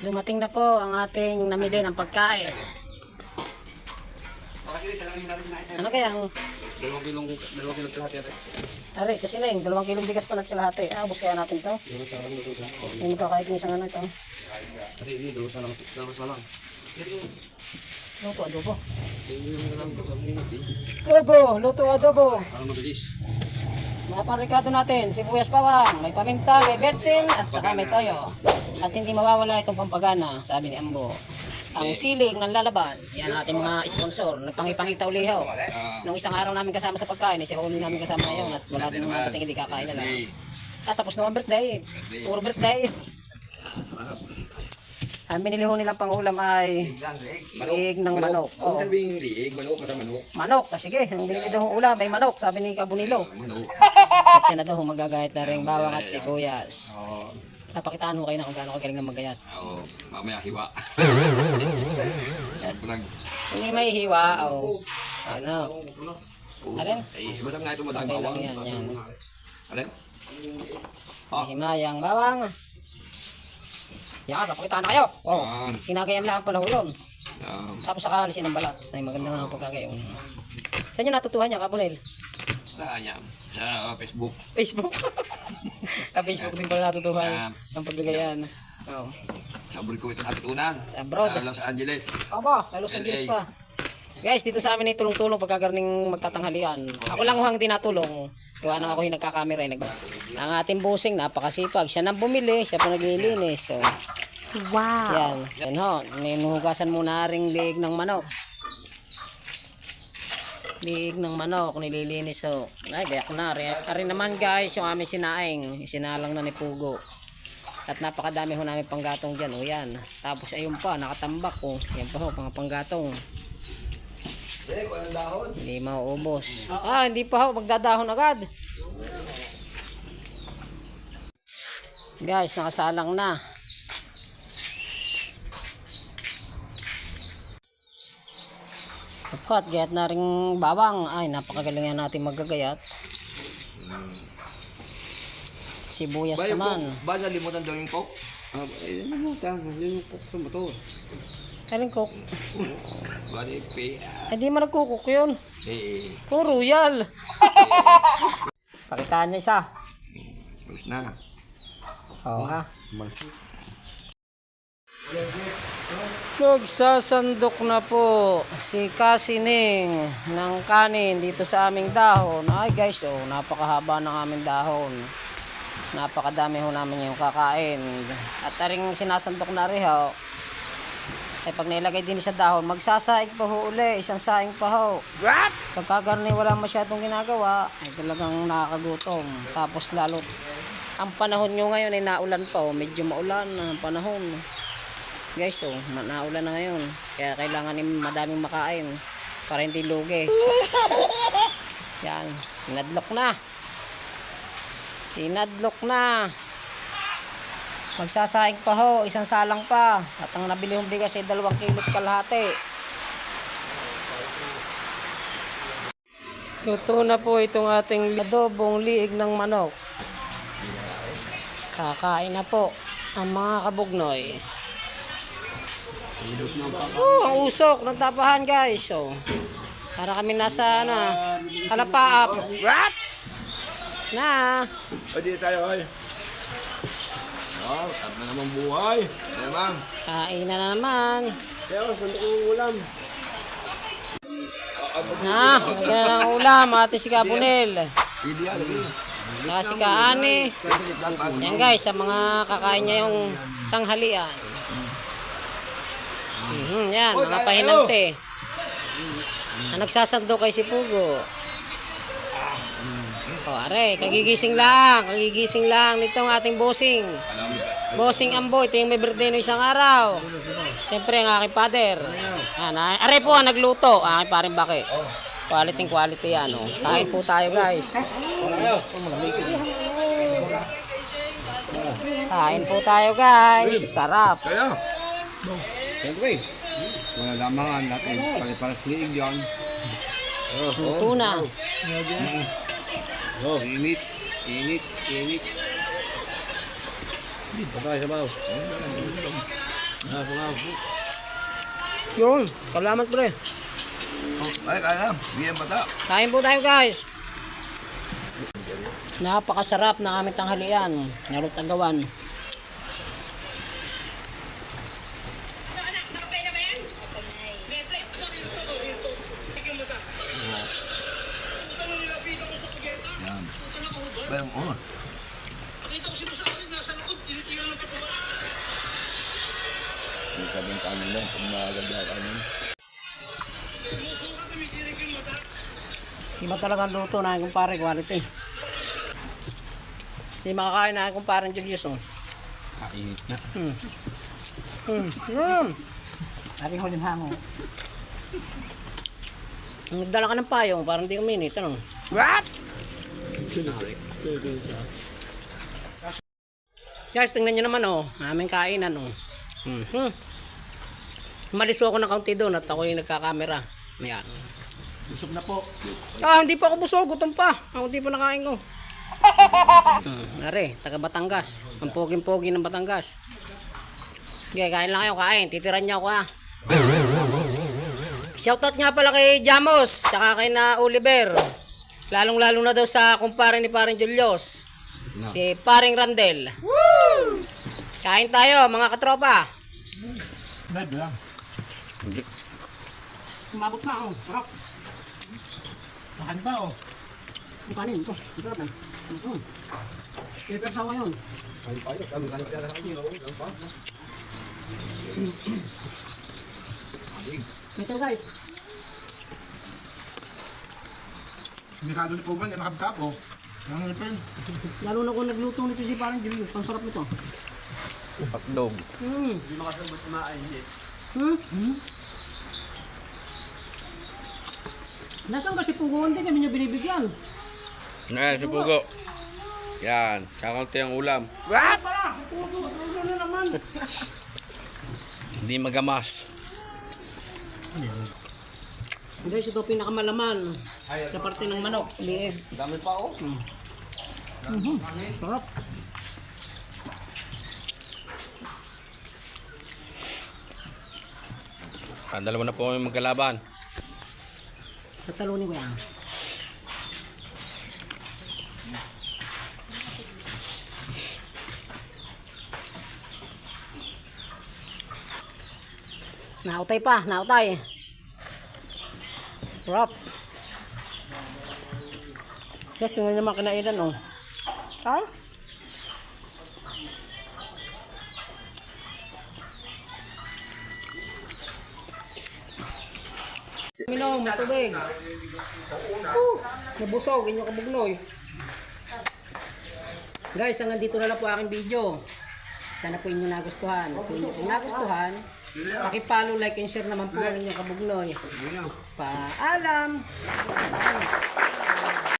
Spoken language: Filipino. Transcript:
Dumating na po ang ating namili ng pagkain. Ano kaya ang... Dalawang kilong, dalawang kilong kalahati ate. Ari, kasi lang, dalawang kilong bigas pala at kalahati. Ah, ubos kaya natin to. Dalawa sa lang luto siya. Hindi ko kahit isang ano ito. Kasi hindi, dalawa sa lang. Dalawa sa lang. Ito yung, Luto, adobo. yung dalawang. Adobo, luto, adobo. Parang mabilis. Mga panrikado natin, sibuyas bawang, may paminta, may betsin, at saka may toyo. At hindi mawawala itong pampagana, sabi ni Ambo. Ang silig ng lalaban, yan ating mga sponsor. Nagpangipangita uliho. Nung isang araw namin kasama sa pagkain, eh, si namin kasama ngayon at wala din mga dating hindi kakain na lang. At tapos naman birthday, puro birthday. Ang binili ho nilang pang ulam ay liig ng manok. Kung sabihin liig, manok, mata manok. Manok, ah, sige, ang binili daw ulam ay manok, sabi ni Kabunilo. Manok. At siya na daw magagayat na rin bawang at sibuyas. Oo. Napakitaan mo kayo na kung gaano kagaling ng magayat. Oo, mamaya hiwa. Bulag. Hindi may hiwa, o ano. Alin? Eh, iba lang nga ito madami lang bawang. yan, yan. Alin? May himayang bawang. Yan, napakitaan na kayo. Oh, Ah, kinagayam lang pala yun. ah, Tapos saka alisin ng balat. Ay, maganda nga ang pagkagayong. Saan nyo natutuhan niya, Kabunil? saan yan? Sa Facebook. Facebook. Sa Facebook din pala natutuhan Ah. ang paggagayan. Oh. Sabol ko ito natin unang. Sa abroad. Sa Los Angeles. Aba, lalo sa Diyos pa. Guys, dito sa amin ay tulong-tulong pagkagarning magtatanghalian. Ako lang ho ang tinatulong. Gawa na ako yung nagkakamera. eh, Nag ang ating busing, napakasipag. Siya nang bumili, siya pa naglilinis. So, Wow. yan. Yan ho, ninuhugasan muna ring liig ng manok. Liig ng manok, nililinis ho. Ay, gayak na. Ari, naman guys, yung aming sinaing. Sinalang na ni Pugo. At napakadami ho namin panggatong dyan. O yan. Tapos ayun pa, nakatambak o. Yan pa ho, mga panggatong. Hindi mauubos. Ah, hindi pa ho, magdadahon agad. Guys, nakasalang na. Dapat, gayat na rin bawang. Ay, napakagaling yan natin magagayat. Sibuyas Ba yung naman. coke? Ba nalimutan daw yung coke? Ah, eh, nalimutan. Yung coke sa motor. Kaling cook. Ba di pay? Eh, di man nagkukuk yun. Eh, Kung royal. Pakitaan niya isa. ulit na. Oo nga. Magsasandok na po si Kasining ng kanin dito sa aming dahon. Ay guys, oh, napakahaba ng aming dahon. Napakadami ho namin yung kakain. At taring sinasandok na rin ho. Ay pag nailagay din sa dahon, magsasaing pa ho uli. Isang saing pa ho. What? Pagkagarni wala masyadong ginagawa, ay talagang nakakagutom. Tapos lalo, ang panahon nyo ngayon ay naulan pa oh. Medyo maulan ang panahon. Guys, oh, na naulan na ngayon. Kaya kailangan ni madaming makain para hindi lugi. Yan, sinadlok na. Sinadlok na. Magsasaing pa ho, isang salang pa. At ang nabili kong bigas ay dalawang kilot kalahati. Luto na po itong ating adobong liig ng manok. Kakain na po ang mga kabugnoy. Oh, ang usok ng tapahan guys. So, para kami nasa ano, kalapaap. What? Na. Pwede tayo, ay. Oh, tap na naman buhay. Ano, ma'am? Kain na naman. Kaya, sandok yung ulam. Na, lagyan na ng ulam, ate si Kabunel. Hindi yan, lagi. Saka si Kaani. Yan guys, sa mga kakain niya yung tanghalian. Mhm, yan, mga pahinante. Ang nagsasando kay si Pugo. O, are, kagigising lang, kagigising lang nitong ating bossing. Bossing Ambo, ito yung may birthday no isang araw. Siyempre, ang aking father. Yan, ah, are po ang nagluto, ang aking paring baki. Quality quality yan, oh. Kain po tayo, guys. Kain po tayo, guys. Sarap. Kaya. Siyempre. Wala lamangan natin. Pare-paras liig yan. Luto na. Oh, init. Init. Init. Patay sa baw. Ah, po. Yun, salamat pre. Ay, kaya. Bigyan bata. Kain po tayo guys. Napakasarap ng aming tanghalian. Narot agawan. May kabang kanin lang. Kung maganda kanin. Iba talaga ang luto na aking kumpare, quality. Hindi makakain na aking kumpare Julius. Oh. Kainit na. Hmm. Hmm. Hmm. Aking huling hango. Nagdala ka ng payong, parang di uminit. Ano? What? Guys, tingnan nyo naman oh. Aming kainan oh. Hmm. hmm. Malis ako ng kaunti doon at ako yung nagkakamera. Ayan. Busog na po. Ah, hindi pa ako busog. Gutom pa. Ako hindi pa nakain ko. hmm, are, taga Batangas. Ang poging-pogi ng Batangas. Okay, kain lang kayo, kain. Titiran niyo ako ha. Shoutout nga pala kay Jamos, tsaka kay na Oliver. Lalong-lalo na daw sa kumpare ni Paring Julius. Si Paring Randel. Kain tayo, mga katropa. Live lang. Umabot na ako. Sarap. Makan pa oh. Ang kanin ko. Ang sarap yan. Mm. Pepper sawa yun. Ito guys. Delikado na po ba? Hindi makabtap oh. Ang ngipin. Lalo na kung nagluto nito si parang Julius. Ang sarap nito. Hotdog. Mm. Hindi makasabot kumain Hmm? Hmm? Nasaan kasi pugo? Hindi kami nyo binibigyan. Ayan, si Pugo. Yan, kakaunti ang ulam. What? Pala! Pugo! Pugo na naman! Hindi magamas. Guys, ito pinakamalaman sa parte ng manok. Liig. Dami pa, oh. Mhm. Sarap. Ah, dalawa na po kami magkalaban. Sa talunin ko yan. Nautay pa, nautay. Sarap. Yes, yun naman kinainan, oh. Ha? Minom, tubig. Uh, nabusog, inyo kabugnoy. Guys, hanggang dito na lang po aking video. Sana po inyo nagustuhan. Kung inyo po nagustuhan, pakipollow, like, and share naman po ang inyong kabugnoy. Paalam!